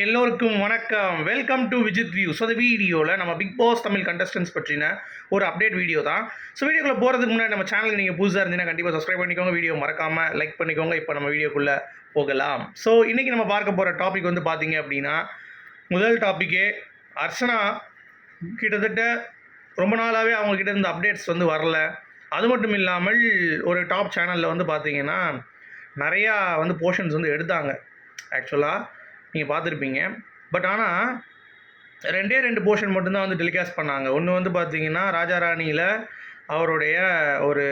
எல்லோருக்கும் வணக்கம். Welcome to Vijith view so இந்த வீடியோவில் நம்ம பிக் பாஸ் தமிழ் கண்டஸ்டன்ஸ் பற்றின ஒரு அப்டேட் வீடியோ தான். ஸோ வீடியோக்குள்ளே போகிறதுக்கு முன்னாடி நம்ம சேனல் நீங்கள் புதுசாக இருந்தீங்கன்னா கண்டிப்பாக சப்ஸ்கிரைப் பண்ணிக்கோங்க. வீடியோ மறக்காமல் லைக் பண்ணிக்கோங்க. இப்போ நம்ம வீடியோக்குள்ளே போகலாம். ஸோ இன்றைக்கி நம்ம பார்க்க போகிற டாபிக் வந்து பார்த்தீங்க அப்படின்னா முதல் டாப்பிக்கே அர்ச்சனா கிட்டத்தட்ட ரொம்ப நாளாகவே அவங்கக்கிட்ட இருந்த அப்டேட்ஸ் வந்து வரல. அது மட்டும் இல்லாமல் ஒரு டாப் சேனலில் வந்து பார்த்தீங்கன்னா நிறையா வந்து போர்ஷன்ஸ் வந்து எடுத்தாங்க. ஆக்சுவலாக நீங்கள் பார்த்துருப்பீங்க. பட் ஆனால் ரெண்டே ரெண்டு போர்ஷன் மட்டும்தான் வந்து டெலிகாஸ்ட் பண்ணாங்க. ஒன்று வந்து பார்த்தீங்கன்னா ராஜா ராணியில் அவருடைய ஒரு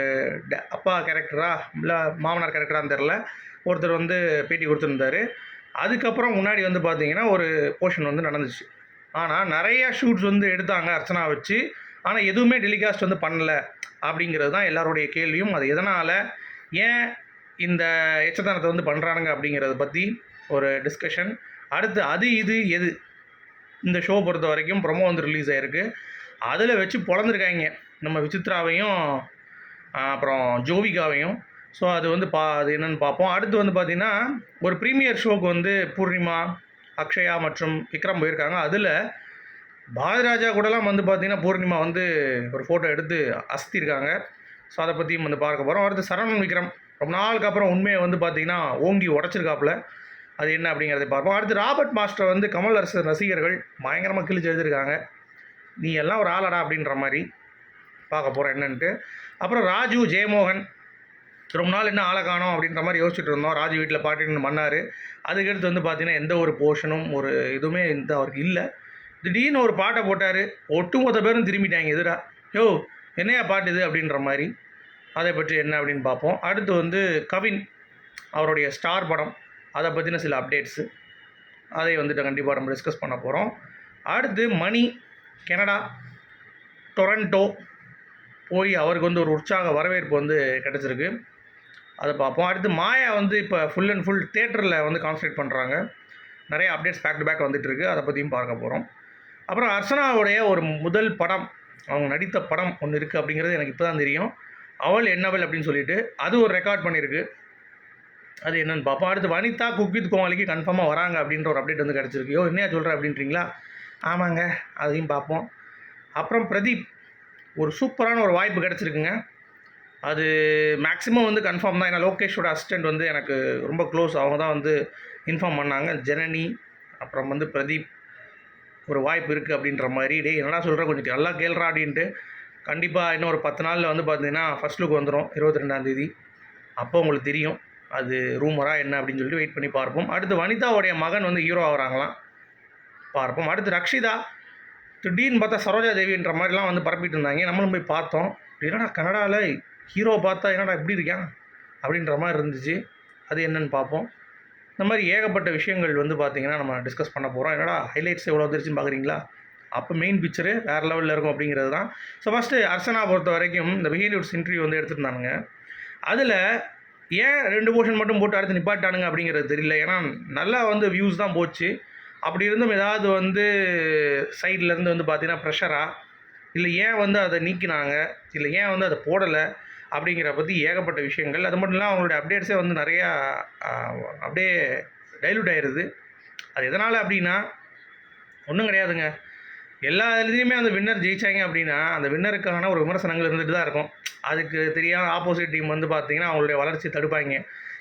ட- அப்பா கேரக்டரா இல்லை மாமனார் கேரக்டரான்னு தெரில ஒருத்தர் வந்து பேட்டி கொடுத்துருந்தாரு. அதுக்கப்புறம் முன்னாடி வந்து பார்த்தீங்கன்னா ஒரு போர்ஷன் வந்து நடந்துச்சு. ஆனால் நிறையா ஷூட்ஸ் வந்து எடுத்தாங்க அர்ச்சனா வச்சு. ஆனால் எதுவுமே டெலிகாஸ்ட் வந்து பண்ணல. அப்படிங்கிறது தான் எல்லாருடைய கேள்வியும். அது எதனால் ஏன் இந்த எச்சத்தனத்தை வந்து பண்ணுறானுங்க அப்படிங்கிறத பற்றி ஒரு டிஸ்கஷன் அடுத்து அது இது எது? இந்த ஷோ பொறுத்த வரைக்கும் ப்ரொமோ வந்து ரிலீஸ் ஆகிருக்கு அதில் வச்சு பொழந்திருக்காங்க. நம்ம விசித்ராவையும் அப்புறம் ஜோவிகாவையும். ஸோ அது வந்து பா அது என்னென்னு பார்ப்போம். அடுத்து வந்து பார்த்திங்கன்னா ஒரு ப்ரீமியர் ஷோக்கு வந்து பூர்ணிமா அக்ஷயா மற்றும் விக்ரம் போயிருக்காங்க. அதில் பாரதிராஜா கூடலாம் வந்து பார்த்திங்கன்னா பூர்ணிமா வந்து ஒரு ஃபோட்டோ எடுத்து அசத்திருக்காங்க. ஸோ அதை பற்றியும் வந்து பார்க்க போகிறோம் அடுத்து சரவணன் விக்ரம். ரொம்ப நாளுக்கு அப்புறம் உண்மையை வந்து பார்த்திங்கன்னா ஓங்கி உடச்சிருக்காப்புல. அது என்ன அப்படிங்கிறத பார்ப்போம். அடுத்து ராபர்ட் மாஸ்டர் வந்து கமல் அரசு ரசிகர்கள் பயங்கரமாக கிழிச்சு எழுதியிருக்காங்க. நீ எல்லாம் ஒரு ஆளடா அப்படின்ற மாதிரி பார்க்க போகிறோம் என்னன்ட்டு. அப்புறம் ராஜு ஜெயமோகன் ரொம்ப நாள் என்ன ஆளை காணும் அப்படின்ற மாதிரி யோசிச்சுட்டு இருந்தோம். ராஜு வீட்டில் பாட்டின்னு பண்ணார். அதுக்கடுத்து வந்து பார்த்தீங்கன்னா எந்த ஒரு போர்ஷனும் ஒரு இதுவுமே இந்த அவருக்கு இல்லை. திடீர்னு ஒரு பாட்டை போட்டார். ஒட்டுமொத்த பேரும் திரும்பிட்டாங்க எதிரா. யோ என்னையா பாட்டு இது அப்படின்ற மாதிரி. அதை பற்றி என்ன அப்படின்னு பார்ப்போம். அடுத்து வந்து கவின் அவருடைய ஸ்டார் படம். அதை பற்றின சில அப்டேட்ஸு அதை வந்துட்டு கண்டிப்பாக நம்ம டிஸ்கஸ் பண்ண போகிறோம் அடுத்து மணி கனடா டொரண்டோ போய் அவருக்கு வந்து ஒரு உற்சாக வரவேற்பு வந்து கிடச்சிருக்கு. அதை பார்ப்போம். அடுத்து மாயா வந்து இப்போ ஃபுல் அண்ட் ஃபுல் தேட்டரில் வந்து கான்சன்ட்ரேட் பண்ணுறாங்க நிறைய அப்டேட்ஸ் பேக் டு பேக் வந்துட்டுருக்கு அதை பற்றியும் பார்க்க போகிறோம் அப்புறம் அர்ச்சனாவுடைய ஒரு முதல் படம் அவங்க நடித்த படம் ஒன்று இருக்குது அப்படிங்கிறது எனக்கு இப்போ தான் தெரியும். அவள் என்னவள் அப்படின்னு சொல்லிட்டு அது ஒரு ரெக்கார்ட் பண்ணியிருக்கு அது என்னென்னு பார்ப்போம் அடுத்து வனிதா குக்கித் கோமாளிக்கு கன்ஃபார்மாக வராங்க அப்படின்ற ஒரு அப்டேட் வந்து கிடச்சிருக்கு. யோ என்னையா சொல்கிற அப்படின்றீங்களா? ஆமாங்க அதையும் பார்ப்போம் அப்புறம் பிரதீப் ஒரு சூப்பரான ஒரு வாய்ப்பு கிடச்சிருக்குங்க. அது மேக்ஸிமம் வந்து கன்ஃபார்ம் தான். ஏன்னா லோகேஷோட அசிஸ்டண்ட் வந்து எனக்கு ரொம்ப க்ளோஸ் அவங்க தான் வந்து இன்ஃபார்ம் பண்ணாங்க. ஜனனி அப்புறம் வந்து பிரதீப் ஒரு வாய்ப்பு இருக்குது அப்படின்ற மாதிரி. டேய் என்னடா சொல்கிற கொஞ்சம் நல்லா கேள்றா அப்படின்ட்டு. கண்டிப்பாக இன்னும் ஒரு பத்து நாளில் வந்து பார்த்தீங்கன்னா ஃபஸ்ட் லுக் வந்துடும் இருபத்தி ரெண்டாந்தேதி அப்போ உங்களுக்கு தெரியும். அது ரூமராக என்ன அப்படின்னு சொல்லிட்டு வெயிட் பண்ணி பார்ப்போம். அடுத்து வனிதாவுடைய மகன் வந்து ஹீரோ ஆகிறாங்களாம். பார்ப்போம். அடுத்து ரக்ஷிதா திடீர்னு பார்த்தா சரோஜா தேவின்ற மாதிரிலாம் வந்து பரப்பிட்டு இருந்தாங்க. நம்மளும் போய் பார்த்தோம். என்னடா கனடாவில் ஹீரோ பார்த்தா என்னடா இப்படி இருக்கான்? அப்படின்ற மாதிரி இருந்துச்சு. அது என்னன்னு பார்ப்போம். இந்த மாதிரி ஏகப்பட்ட விஷயங்கள் வந்து பார்த்திங்கன்னா நம்ம டிஸ்கஸ் பண்ண போகிறோம் என்னடா ஹைலைட்ஸ் எவ்வளோ வந்துருச்சுன்னு பார்க்குறீங்களா? அப்போ மெயின் பிக்சரு வேறு லெவலில் இருக்கும் அப்படிங்கிறது தான். ஸோ ஃபஸ்ட்டு அர்ச்சனா பொறுத்த வரைக்கும் இந்த பிஹேலிவுட்ஸ் இன்டர்வியூ வந்து எடுத்துருந்தானுங்க. அதில் ஏன் ரெண்டு போர்ஷன் மட்டும் போட்டு அடுத்து நிப்பாட்டானுங்க அப்படிங்கிறது தெரியல. ஏன்னா நல்லா வந்து வியூஸ் தான் போச்சு. அப்படி இருந்தும் ஏதாவது வந்து சைட்லேருந்து வந்து பார்த்தீங்கன்னா ப்ரெஷராக இல்லை ஏன் வந்து அதை நீக்கினாங்க? இல்லை ஏன் வந்து அதை போடலை? அப்படிங்கிற பற்றி ஏகப்பட்ட விஷயங்கள். அது மட்டும் இல்லாமல் அவங்களுடைய அப்டேட்ஸே வந்து நிறையா அப்படியே டைல்யூட் ஆயிடுது அது எதனால் அப்படின்னா ஒன்றும் கிடையாதுங்க. எல்லா இதுலேயுமே அந்த வின்னர் ஜெயிச்சாங்க அப்படின்னா அந்த வின்னருக்கான ஒரு விமர்சனங்கள் இருந்துட்டு தான் இருக்கும். அதுக்கு தெரியாத ஆப்போசிட் டீம் வந்து பார்த்தீங்கன்னா அவங்களுடைய வளர்ச்சி தடுப்பாங்க.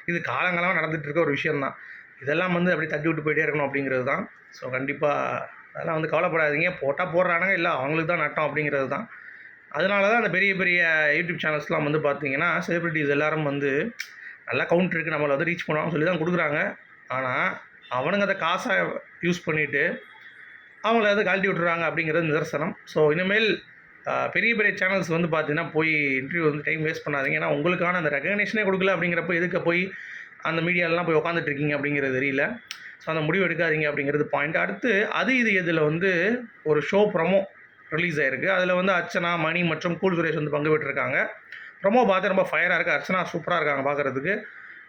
இது காலங்காலமாக நடந்துகிட்டு இருக்க ஒரு விஷயம்தான். இதெல்லாம் வந்து அப்படியே தட்டி விட்டு போயிட்டே இருக்கணும் அப்படிங்கிறது தான். ஸோ கண்டிப்பாக அதெல்லாம் வந்து கவலைப்படாதீங்க. போட்டால் போடுறானுங்க இல்லை அவங்களுக்கு தான் நட்டம் அப்படிங்கிறது தான். அதனால தான் அந்த பெரிய பெரிய யூடியூப் சேனல்ஸ்லாம் வந்து பார்த்தீங்கன்னா செலிபிரிட்டிஸ் எல்லாரும் வந்து நல்லா கவுண்ட் இருக்குது நம்மளை வந்து ரீச் பண்ணுவாங்கன்னு சொல்லி தான் கொடுக்குறாங்க. ஆனால் அவனுங்க அதை காசாக யூஸ் பண்ணிவிட்டு அவங்கள அதை கழட்டி விட்டுறாங்க அப்படிங்கிறது நிதர்சனம். ஸோ இனிமேல் பெரிய பெரிய சேனல்ஸ் வந்து பார்த்தீங்கன்னா போய் இன்டர்வியூ வந்து டைம் வேஸ்ட் பண்ணாதீங்க. ஏன்னா உங்களுக்கான அந்த ரெகக்னேஷனே கொடுக்கல அப்படிங்கிறப்ப எதுக்கு போய் அந்த மீடியாலெலாம் போய் உட்காந்துட்டு இருக்கீங்க அப்படிங்கிறது தெரியல. ஸோ அந்த முடிவு எடுக்காதீங்க அப்படிங்கிறது பாயிண்ட் அடுத்து அது இது இதில் வந்து ஒரு ஷோ ப்ரமோ ரிலீஸ் ஆயிருக்கு. அதில் வந்து அர்ச்சனா மணி மற்றும் கூல் சுரேஷ் வந்து பங்கு பெற்றிருக்காங்க. ப்ரமோ பார்த்து ரொம்ப ஃபயராக இருக்குது அர்ச்சனா சூப்பராக இருக்காங்க பார்க்குறதுக்கு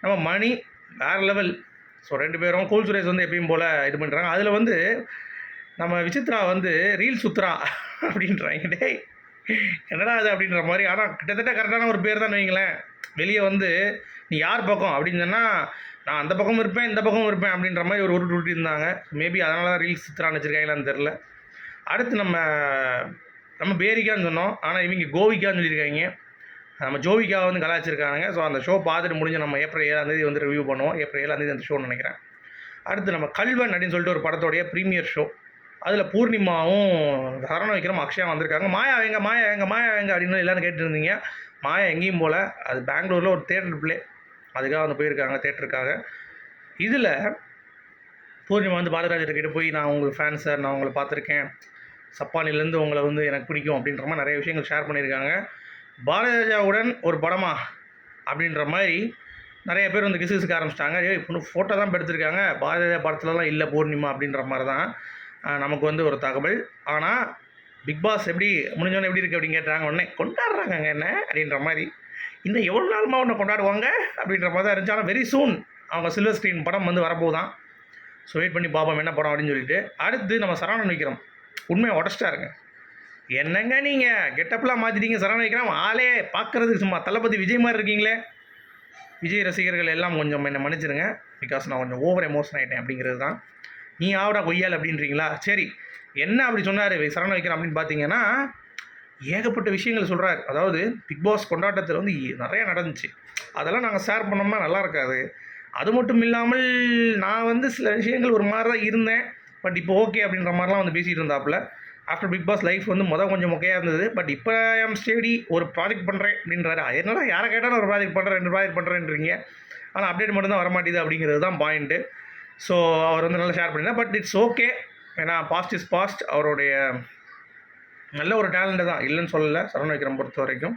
நம்ம மணி வேறு லெவல் ஸோ ரெண்டு பேரும் கூல் சுரேஷ் வந்து எப்பயும் போல் இது பண்ணுறாங்க அதில் வந்து நம்ம விசித்ரா வந்து ரீல் சுத்ரா அப்படின்றாங்க. டேய் என்னடா அது அப்படின்ற மாதிரி. ஆனால் கிட்டத்தட்ட கரெக்டான ஒரு பேர் தான் வைங்களேன். வெளியே வந்து நீ யார் பக்கம்? அப்படின்னு சொன்னால் நான் அந்த பக்கம் இருப்பேன் இந்த பக்கம் இருப்பேன் அப்படின்ற மாதிரி ஒரு உருட்டு இருந்தாங்க. மேபி அதனால தான் ரீல்ஸ் சித்திரான்னு வச்சுருக்காங்களான்னு தெரில அடுத்து நம்ம நம்ம பேரிக்கான்னு சொன்னோம். ஆனால் இவங்க கோவிக்கான்னு சொல்லியிருக்காங்க. நம்ம ஜோவிக்கா வந்து கலாச்சிருக்காங்க ஸோ அந்த ஷோ பார்த்துட்டு முடிஞ்சு நம்ம ஏப்ரல் ஏழாம் தேதி வந்து ரிவ்யூ பண்ணுவோம். ஏப்ரல் ஏழாம் தேதி அந்த ஷோன்னு நினைக்கிறேன். அடுத்து நம்ம கல்வன் அப்படின்னு சொல்லிட்டு ஒரு படத்தோடைய ப்ரீமியர் ஷோ அதில் பூர்ணிமாவும் சரண விக்ரம் அக்ஷயா வந்திருக்காங்க. மாயா எங்க மாயா எங்க மாயா எங்க அப்படின்னு எல்லாரும் கேட்டுருந்தீங்க. மாயா எங்கேயும் போல் அது பெங்களூரில் ஒரு தேட்டர் பிளே அதுக்காக வந்து போயிருக்காங்க தேட்டருக்காக இதில் பூர்ணிமா வந்து பாலராஜர்கிட்ட போய் நான் உங்களுக்கு ஃபேன் சார் நான் உங்களை பார்த்துருக்கேன். சப்பானிலேருந்து உங்களை வந்து எனக்கு பிடிக்கும் அப்படின்ற மாதிரி நிறைய விஷயங்கள் ஷேர் பண்ணியிருக்காங்க. பாலராஜாவுடன் ஒரு படமா அப்படின்ற மாதிரி நிறைய பேர் வந்து கிசுகிசுக்க ஆரம்பிச்சிட்டாங்க. ஏய் இப்போ ஃபோட்டோ தான் எடுத்திருக்காங்க. பாரதிராஜா படத்துலலாம் இல்லை பூர்ணிமா அப்படின்ற மாதிரி தான். நமக்கு வந்து ஒரு தகவல். ஆனால் பிக் பாஸ் எப்படி முடிஞ்சோன்னு எப்படி இருக்குது அப்படின்னு கேட்டாங்க உடனே கொண்டாடுறாங்க என்ன அப்படின்ற மாதிரி. இன்னும் எவ்வளோ நாளுமா ஒன்று கொண்டாடுவாங்க அப்படின்ற மாதிரி தான் இருந்துச்சு. ஆனால் வெரி சூன் அவங்க சில்வர் ஸ்க்ரீன் படம் வந்து வரப்போதான் ஸோ வெயிட் பண்ணி பார்ப்போம் என்ன படம் அப்படின்னு சொல்லிட்டு. அடுத்து நம்ம சரவணன் விக்ரம். உண்மையை உடச்சிட்டாருங்க என்னங்க நீங்கள் கெட்டப்லாம் மாற்றிட்டீங்க சரவணன் விக்ரம். ஆளே பார்க்குறதுக்கு சும்மா தளபதி விஜய் மாதிரி இருக்கீங்களே. விஜய் ரசிகர்கள் எல்லாம் கொஞ்சம் என்னை மன்னிச்சிருங்க. பிகாஸ் நான் கொஞ்சம் ஓவர் எமோஷன் ஆகிட்டேன் அப்படிங்கிறது தான். நீ ஆவடா கொய்யால் அப்படின்றீங்களா? சரி என்ன அப்படி சொன்னார் சரவண வைக்கிறேன் அப்படின்னு பார்த்தீங்கன்னா ஏகப்பட்ட விஷயங்கள் சொல்கிறார் அதாவது பிக் பாஸ் கொண்டாட்டத்தில் வந்து நிறையா நடந்துச்சு. அதெல்லாம் நாங்கள் ஷேர் பண்ணோம்னா நல்லா இருக்காது. அது மட்டும் இல்லாமல் நான் வந்து சில விஷயங்கள் ஒரு மாதிரி தான் இருந்தேன். பட் இப்போ ஓகே அப்படின்ற மாதிரிலாம் வந்து பேசிகிட்டு இருந்தாப்புல. ஆஃப்டர் பிக் பாஸ் லைஃப் வந்து மொதல் கொஞ்சம் மொக்கையாக இருந்தது. பட் இப்போ எம் ஸ்டேடி ஒரு ப்ராஜெக்ட் பண்ணுறேன் அப்படின்றாரு. என்ன என்னடா யாரை கேட்டாலும் ஒரு ப்ராஜெக்ட் பண்ணுறேன் ரெண்டு ப்ராஜெக்ட் பண்ணுறேன்றீங்க ஆனால் அப்டேட் மட்டும் தான் வரமாட்டேது அப்படிங்கிறது தான் பாயிண்ட்டு ஸோ அவர் வந்து நல்லா ஷேர் பண்ணினா பட் இட்ஸ் ஓகே ஏன்னா பாஸ்ட் இஸ் பாஸ்ட் அவருடைய நல்ல ஒரு டேலண்ட்டு தான். இல்லைன்னு சொல்லலை. சரவண விக்ரம் பொறுத்த வரைக்கும்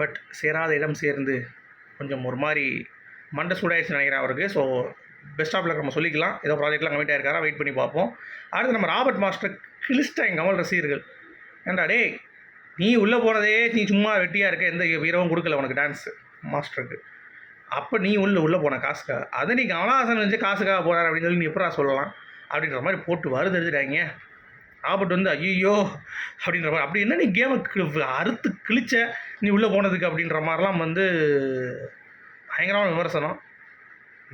பட் சேராத இடம் சேர்ந்து கொஞ்சம் ஒரு மாதிரி மண்டை சூடாயிடுச்சு நினைக்கிறேன் அவருக்கு. ஸோ பெஸ்ட் ஆஃப் லக் நம்ம சொல்லிக்கலாம். ஏதோ ப்ராஜெக்ட்லாம் கமிட் ஆயிருக்காரா? வெயிட் பண்ணி பார்ப்போம். அடுத்து நம்ம ராபர்ட் மாஸ்டர் கிளிஸ்டாங்க கமல் ரசிகர்கள். ஏன்டா டேய் நீ உள்ளே போகிறதே நீ சும்மா வெட்டியாக இருக்க. எந்த வீரவும் கொடுக்கல உனக்கு டான்ஸு மாஸ்டருக்கு. அப்போ நீ உள்ள உள்ளே போன காசுக்காக அதை நீ கமலஹாசன் வச்சு காசுக்காக போகிறார் அப்படின்னு சொல்லி நீ எப்படா சொல்லலாம்? அப்படின்ற மாதிரி போட்டு வருதெடுத்துட்டாங்க ராபர்ட் வந்து ஐயோ அப்படின்ற மாதிரி. அப்படி என்ன நீ கேமை அறுத்து கிழிச்ச? நீ உள்ளே போனதுக்கு அப்படின்ற மாதிரிலாம் வந்து பயங்கரமான விமர்சனம்.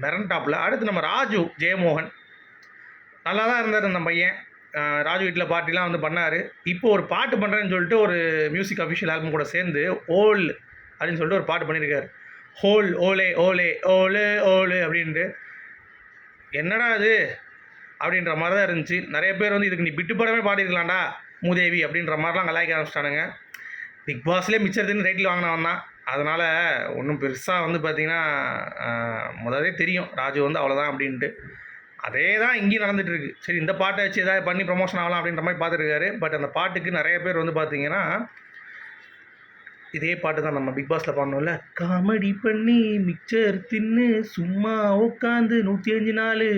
மெரண்டாப்பில் அடுத்து நம்ம ராஜு ஜெயமோகன். நல்லா தான் இருந்தார் அந்த பையன். ராஜு வீட்டில் பார்ட்டிலாம் வந்து பண்ணார். இப்போ ஒரு பாட்டு பண்ணுறேன்னு சொல்லிட்டு ஒரு மியூசிக் அஃபிஷியல் ஆல்பம் கூட சேர்ந்து ஓல் அப்படின்னு சொல்லிட்டு ஒரு பாட்டு பண்ணியிருக்காரு. ஹோல் ஓலே ஓலே ஓலே ஓலே அப்படின்ட்டு. என்னடா அது அப்படின்ற மாதிரி தான் இருந்துச்சு. நிறைய பேர் வந்து இதுக்கு நீ பிட்டு படமே பாடிருக்கலாம்டா மூதேவி அப்படின்ற மாதிரிலாம் கலாய்க்க ஆரம்பிச்சிட்டானுங்க. பிக் பாஸ்லேயே மிச்சத்துன்னு ரைட்டில் வாங்கினவன் தான். அதனால் ஒன்றும் பெருசாக வந்து பார்த்திங்கன்னா முதலே தெரியும். ராஜு வந்து அவ்வளோதான் அப்படின்ட்டு. அதே தான் இங்கேயும் நடந்துகிட்ருக்கு சரி இந்த பாட்டை வச்சு ஏதாவது பண்ணி ப்ரமோஷன் ஆகலாம் அப்படின்ற மாதிரி பார்த்துருக்காரு பட் அந்த பாட்டுக்கு நிறைய பேர் வந்து பார்த்திங்கன்னா இதே பாட்டு தான் நம்ம பிக் பாஸில் பாடணும்ல காமெடி பண்ணி மிக்சர் தின்னு சும்மா உட்காந்து நூற்றி அஞ்சு நாள்.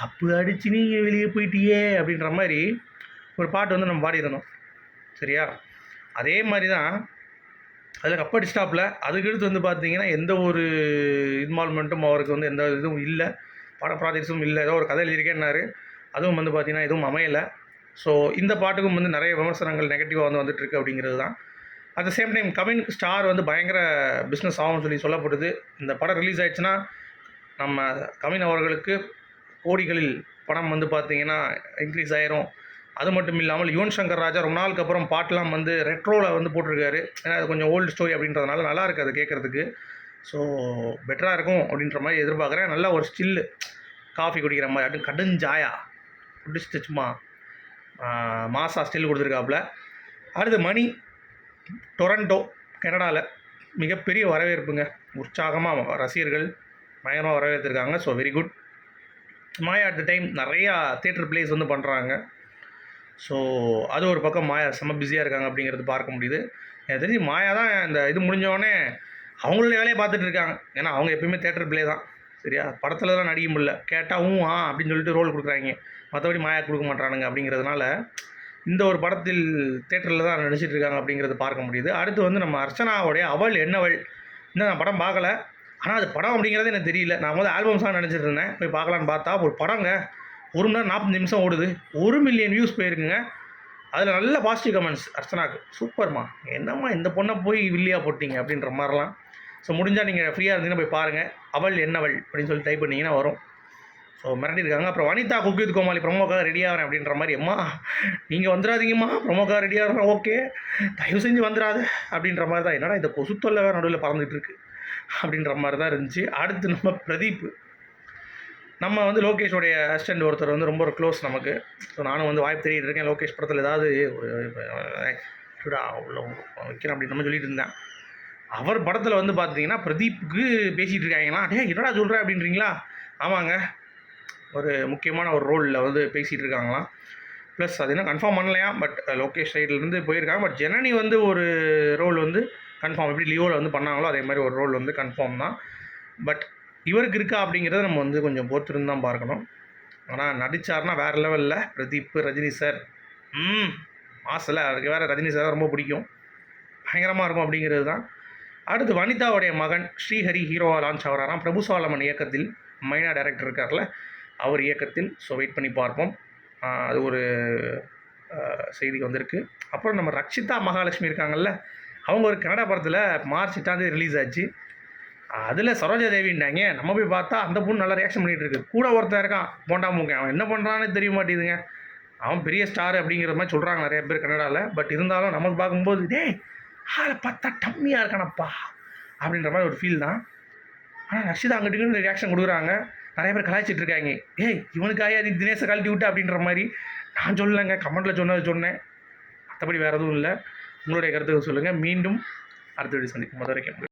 கப்பு அடிச்சு நீங்கள் வெளியே போயிட்டியே அப்படின்ற மாதிரி ஒரு பாட்டு வந்து நம்ம பாடிடணும் சரியா? அதே மாதிரி தான் அதில் கப் அடிச்சிட்டாப்புல. அதுக்கடுத்து வந்து பார்த்தீங்கன்னா எந்த ஒரு இன்வால்மெண்ட்டும் அவருக்கு வந்து எந்த இதுவும் இல்லை. பட ப்ராஜெக்ட்ஸும் இல்லை. ஏதோ ஒரு கதை எழுதியிருக்கேன்னாரு. அதுவும் வந்து பார்த்தீங்கன்னா எதுவும் அமையலை. ஸோ இந்த பாட்டுக்கும் வந்து நிறைய விமர்சனங்கள் நெகட்டிவாக வந்து வந்துட்டுருக்கு அப்படிங்கிறது தான். At the same time Kavin star வந்து பயங்கர பிஸ்னஸ் ஆகும்னு சொல்லி சொல்லப்படுது. இந்த படம் ரிலீஸ் ஆயிடுச்சுன்னா நம்ம கவின் அவர்களுக்கு கோடிகளில் படம் வந்து பார்த்திங்கன்னா இன்க்ரீஸ் ஆயிரும். அது மட்டும் இல்லாமல் யுவன் சங்கர் ராஜா ரொம்ப நாளுக்கு அப்புறம் பாட்டெலாம் வந்து ரெட்ரோவில் வந்து போட்டிருக்காரு. ஏன்னா அது கொஞ்சம் ஓல்டு ஸ்டோரி அப்படின்றதுனால நல்லா இருக்குது அது கேட்குறதுக்கு. ஸோ பெட்டராக இருக்கும் அப்படின்ற மாதிரி எதிர்பார்க்குறேன். நல்லா ஒரு ஸ்டில்லு காஃபி குடிக்கிற மாதிரி அப்படியே கடுஞ்சாயா குடிச்சிட்டு சும்மா மாசா ஸ்டில் கொடுத்துருக்காப்புல. அடுத்து மணி. டொரண்டோ கனடாவில் மிகப்பெரிய வரவேற்புங்க. உற்சாகமாக ரசிகர்கள் பயங்கரமாக வரவேற்றிருக்காங்க. So very good Maya at the time நிறையா தேட்டர் பிளேஸ் வந்து பண்ணுறாங்க ஸோ அது ஒரு பக்கம் மாயா செம்ம பிஸியாக இருக்காங்க அப்படிங்கிறது பார்க்க முடியுது. எனக்கு தெரிஞ்சு மாயா தான் இந்த இது முடிஞ்சோடனே அவங்களுடைய வேலையை பார்த்துட்டு இருக்காங்க. ஏன்னா அவங்க எப்பயுமே தேட்டர் பிளே தான். சரியா? படத்தில் தான் நடிக்க முடியல. கேட்டால் ஊ ஆ அப்படின்னு சொல்லிட்டு ரோல் கொடுக்குறாங்க. மற்றபடி மாயா கொடுக்க மாட்டானுங்க அப்படிங்கிறதுனால இந்த ஒரு படத்தில் தேட்டரில் தான் நடிச்சிட்டு இருக்காங்க அப்படிங்கிறது பார்க்க முடியுது. அடுத்து வந்து நம்ம அர்ச்சனாவுடைய அவள் என்னவள்? இன்னும் நான் படம் பார்க்கல. ஆனால் அது படம் அப்படிங்கிறது எனக்கு தெரியல. நான் வந்து ஆல்பம் சாங் நினச்சிட்டு இருந்தேன். போய் பார்க்கலான்னு பார்த்தா ஒரு படங்க. ஒரு மணி நேரம் நாற்பது நிமிஷம் ஓடுது. ஒரு மில்லியன் வியூஸ் போயிருக்குங்க. அதில் நல்ல பாசிட்டிவ் கமெண்ட்ஸ் அர்ச்சனாக்கு சூப்பர்மா. என்னம்மா இந்த பொண்ணை போய் வில்லியாக போட்டிங்க அப்படின்ற மாதிரிலாம். ஸோ முடிஞ்சால் நீங்கள் ஃப்ரீயாக இருந்தீங்கன்னா போய் பாருங்கள் அவள் என்னவள்? அப்படின்னு சொல்லி டைப் பண்ணிங்கன்னா வரும். ஸோ மிரட்டியிருக்காங்க. அப்புறம் வனிதா குக் வித் கோமாளி ப்ரொமோக்காக ரெடி ஆகிறேன் அப்படின்ற மாதிரி அம்மா நீங்கள் வந்துடாதீங்கம்மா ப்ரொமோக்காக ரெடி ஆகிறேன். ஓகே தயவு செஞ்சு வந்துடாது அப்படின்ற மாதிரி தான் என்னடா இந்த கொசு தொல்லை வேறு நடுவில் பறந்துட்டு இருக்கு? அப்படின்ற மாதிரி தான் இருந்துச்சு. அடுத்து நம்ம பிரதீப். நம்ம வந்து லோகேஷோடைய அசிஸ்டண்ட் ஒருத்தர் வந்து ரொம்ப க்ளோஸ் நமக்கு. ஸோ நானும் வந்து வாய்ப்பு தேடிட்டு இருக்கேன். லோகேஷ் படத்தில் ஏதாவது ஒரு சுடா வைக்கிறேன் அப்படின்னு நம்ம சொல்லிட்டு இருந்தேன். அவர் படத்தில் வந்து பார்த்தீங்கன்னா பிரதீப்புக்கு பேசிகிட்டு இருக்காங்களா? டே என்னடா சொல்கிற அப்படின்றீங்களா? ஆமாங்க. ஒரு முக்கியமான ஒரு ரோலில் வந்து பேசிகிட்டு இருக்காங்களாம். ப்ளஸ் அது இன்னும் கன்ஃபார்ம் பண்ணலையா? பட் லோகேஷ் சைட்லேருந்து போயிருக்காங்க. பட் ஜனனி வந்து ஒரு ரோல் வந்து கன்ஃபார்ம் எப்படி லியோவில் வந்து பண்ணாங்களோ அதே மாதிரி ஒரு ரோல் வந்து கன்ஃபார்ம் தான். பட் இவருக்கு இருக்கா அப்படிங்கிறத நம்ம வந்து கொஞ்சம் பொறுத்திருந்து தான் பார்க்கணும். ஆனால் நடித்தார்னா வேறு லெவலில் பிரதீப் ரஜினி சார் ம் மாசில். அதுக்கு வேறு ரஜினி சார் ரொம்ப பிடிக்கும். பயங்கரமாக இருக்கும் அப்படிங்கிறது தான். அடுத்து வனிதாவுடைய மகன் ஸ்ரீஹரி ஹீரோவாக லான்ச் ஆகிறாராம். பிரபு சாலமன் இயக்கத்தில் மைனா டைரக்டர் இருக்கார்ல. அவர் இயக்கத்தில். ஸோ வெயிட் பண்ணி பார்ப்போம். அது ஒரு செய்தி வந்திருக்கு. அப்புறம் நம்ம ரக்ஷிதா மகாலட்சுமி இருக்காங்கல்ல அவங்க ஒரு கனடா படத்தில் மார்ச் எட்டாந்தேதி ரிலீஸ் ஆச்சு. அதில் சரோஜா தேவின்றாங்க நம்ம போய் பார்த்தா அந்த பொண்ணு நல்லா ரியாக்ஷன் பண்ணிகிட்டு இருக்கு. கூட ஒருத்தன் இருக்கான் போண்டா மூக்க. அவன் என்ன பண்ணுறான்னு தெரிய மாட்டேங்குதுங்க. அவன் பெரிய ஸ்டார் அப்படிங்கிற மாதிரி சொல்கிறாங்க நிறைய பேர் கன்னடாவில் பட் இருந்தாலும் நமக்கு பார்க்கும்போது டே ஆளை பார்த்தா டம்மியாக இருக்கானப்பா. அப்படின்ற மாதிரி ஒரு ஃபீல் தான். ஆனால் ரஷிதா அங்கிட்டு ரியாக்ஷன் கொடுக்குறாங்க. நிறைய பேர் கலாய்ச்சிட்டு இருக்காங்க. ஏய் இவனுக்காக நீ தினேஷை கழட்டி விட்டு? அப்படின்ற மாதிரி நான் சொல்லலைங்க. கமெண்ட்டில் சொன்னது சொன்னேன். மற்றபடி வேறு எதுவும் இல்லை. உங்களுடைய கருத்துக்கள் சொல்லுங்கள் மீண்டும் அடுத்த வீடியோ சந்திக்கும் அது வரைக்கும்